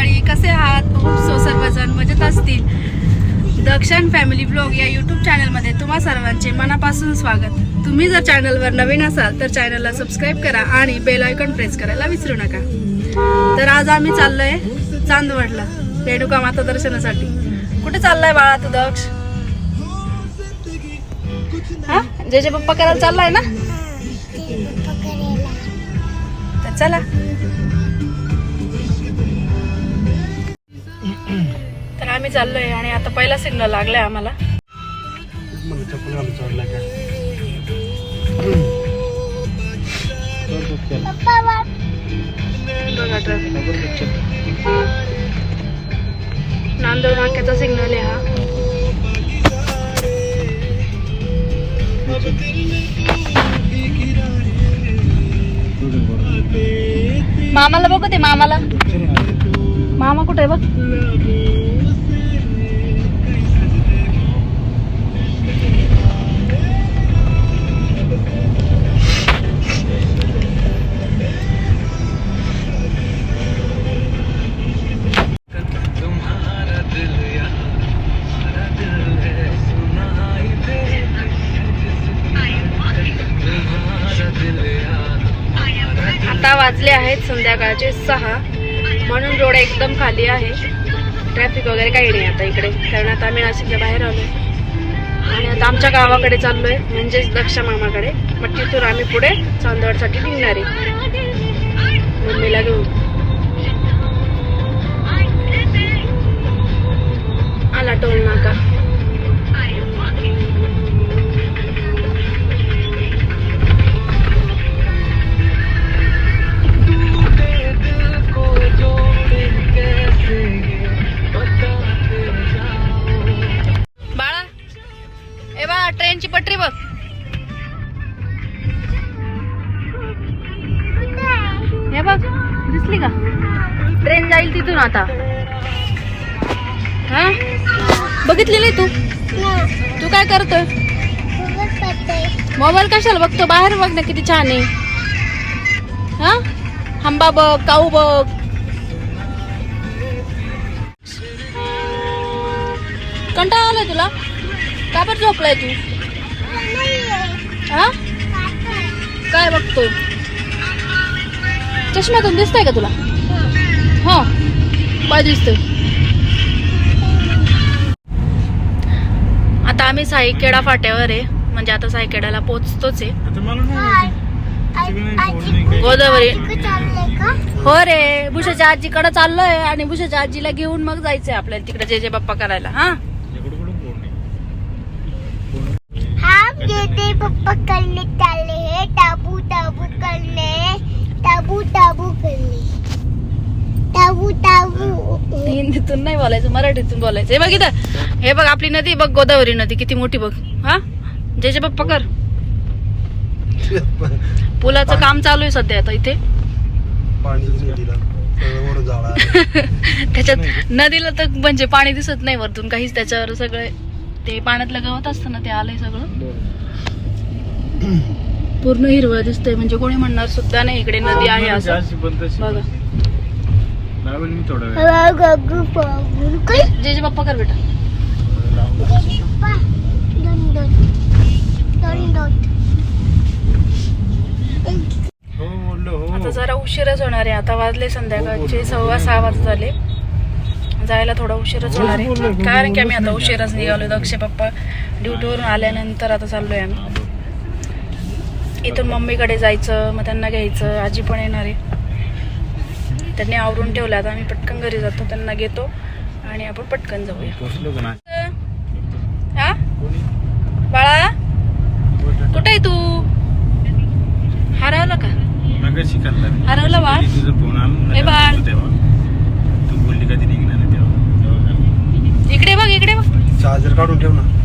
मंडळी कसे आहात? खूप सो सर्वजण मजेत असतील. दक्षण फॅमिली ब्लॉग या यूट्यूब चॅनलमध्ये तुम्हा सर्वांचे मनापासून स्वागत. तुम्ही जर चॅनलवर नवीन असाल तर चॅनलला सबस्क्राईब करा आणि बेल आयकॉन प्रेस करायला विसरू नका. तर आज आम्ही चाललोय चांदवडला रेणुका माता दर्शनासाठी. कुठे चाललाय बाळा तू दक्ष? हा? जे जे पप्पा करायला चाललाय ना? तर चला. आम्ही चाललोय आणि आता पहिला सिग्नल लागलाय आम्हाला. मला नाक्याचा सिग्नल आहे हा. मामाला बघू ते मामाला. मामा कुठे आहे बघ? आता वाजले आहेत संध्याकाळचे सहा. म्हणून रोड एकदम खाली आहे. ट्रॅफिक वगैरे काही नाही आता इकडे. कारण आता आम्ही नाशिकच्या बाहेर आलो आणि आता आमच्या गावाकडे चाललो आहे म्हणजेच दक्ष मामाकडे. मग तिथून आम्ही पुढे चांदवडसाठी निघणार आहे. पटरी बघ. हे बघ दिसली का? ट्रेन जाईल तिथून आता. हा? बघितली नाही तू? तू काय करतोय? मोबाईल कशाला बघतो? बाहेर बघ ना किती छान आहे. हा? हंबा बघ काऊ बघ. कंटाळा आलाय तुला? का बरं झोपलाय तू? काय बघतोय? चष्म्यातून दिसतंय का तुला? हा काय दिसतंय. आता आम्ही साईखेडा फाट्यावर आहे. म्हणजे आता साईखेड्याला पोचतोच आहे. गोदावरी. हो रे भुषाच्या आजीकडे चाललोय आणि भुषाच्या आजीला घेऊन मग जायचंय आपल्याला तिकडे जे जे बाप्पा करायला हा इकडं कुठं फोन देते पप्पा करने चाले हैं ताबू ताबू करने ताबू ताबू करने ताबू ताबू हिंदीतून नाही बोलायचं मराठीतून बोलायचं. हे बघ इथं. हे बघ आपली नदी बघ गोदावरी नदी किती मोठी बघ. हा? जे जे बाप्पा कर. पुलाचं काम चालू आहे सध्या आता इथे. त्याच्यात नदीला तर म्हणजे पाणी दिसत नाही वरतून. काहीच त्याच्यावर सगळं ते पाण्यातलं गवत असतं ना ते आलंय सगळं. पूर्ण हिरवं दिसतंय म्हणजे कोणी म्हणणार सुद्धा नाही इकडे नदी आहे असं. पण तशी बघा. जे जे बाप्पा कर बेटा पप्पा दोन दोन दोन दोन हो हो. आता जरा उशीरच होणार आहे आता वाजले संध्याकाळचे सव्वा सहा वाजता झाले जायला थोडा उशीरच होणार आहे. कारण की आम्ही आता उशीरच निघालो दक्ष पप्पा ड्युटीवरून आल्यानंतर आता चाललोय आम्ही. इथून मम्मीकडे जायचं मग त्यांना घ्यायचं. आजी पण येणार आहे. त्यांनी आवरून ठेवलं. आता आम्ही पटकन घरी जातो. त्यांना घेतो आणि आपण पटकन जाऊया. हा? बाळा? कुठे आहे तू? हरवलं का? हरवलं बाळ? ए बाळ. ना तेव्हा तू बोलली कधी निघणार आहे तेव्हा तेव्हा इकडे बघ इकडे बघ चार्जर काढून ठेव ना.